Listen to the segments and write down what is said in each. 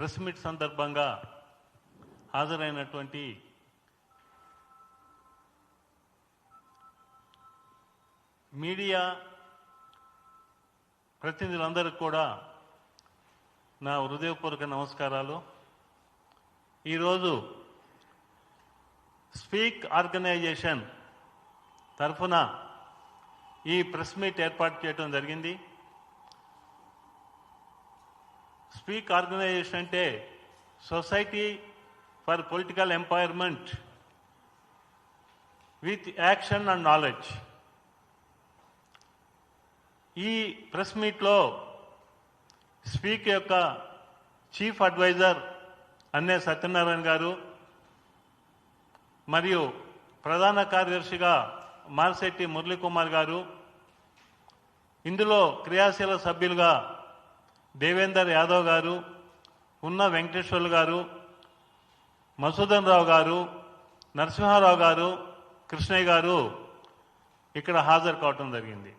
Press meet సందర్భంగా హాజరైనటువంటి media ప్రతినిధులందరికీ కూడా నా హృదయపూర్వక నమస్కారాలు. ఈరోజు స్పీక్ ఆర్గనైజేషన్ తరఫున ఈ ప్రెస్ మీట్ ఏర్పాటు చేయడం జరిగింది. స్పీక్ ఆర్గనైజేషన్ అంటే society for political empowerment with action and knowledge. ఈ ప్రెస్ మీట్లో స్పీక్ యొక్క చీఫ్ అడ్వైజర్ అన్నే సత్యనారాయణ గారు మరియు ప్రధాన కార్యదర్శిగా మార్శెట్టి మురళీకుమార్ గారు. ఇందులో క్రియాశీల సభ్యులుగా దేవేందర్ యాదవ్ గారు ఉన్న వెంకటేశ్వర్లు గారు మసూదన్ రావు గారు నరసింహారావు గారు కృష్ణయ్య గారు ఇక్కడ హాజరు కావటం జరిగింది.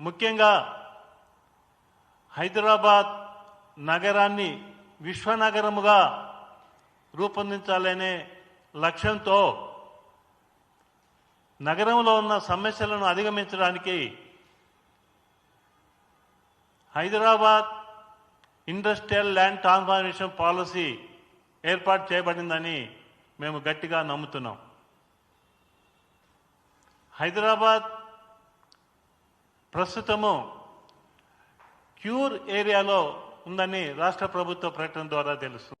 ముఖ్యంగా హైదరాబాద్ నగరాన్ని విశ్వనగరముగా రూపొందించాలనే లక్ష్యంతో నగరంలో ఉన్న సమస్యలను అధిగమించడానికి Hyderabad industrial land transformation policy ఏర్పాటు చేయబడిందని మేము గట్టిగా నమ్ముతున్నాం. హైదరాబాద్ ప్రస్తుతము క్యూర్ ఏరియాలో ఉందని రాష్ట్ర ప్రభుత్వ ప్రకటన ద్వారా తెలుస్తుంది.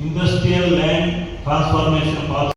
Industrial land transformation policy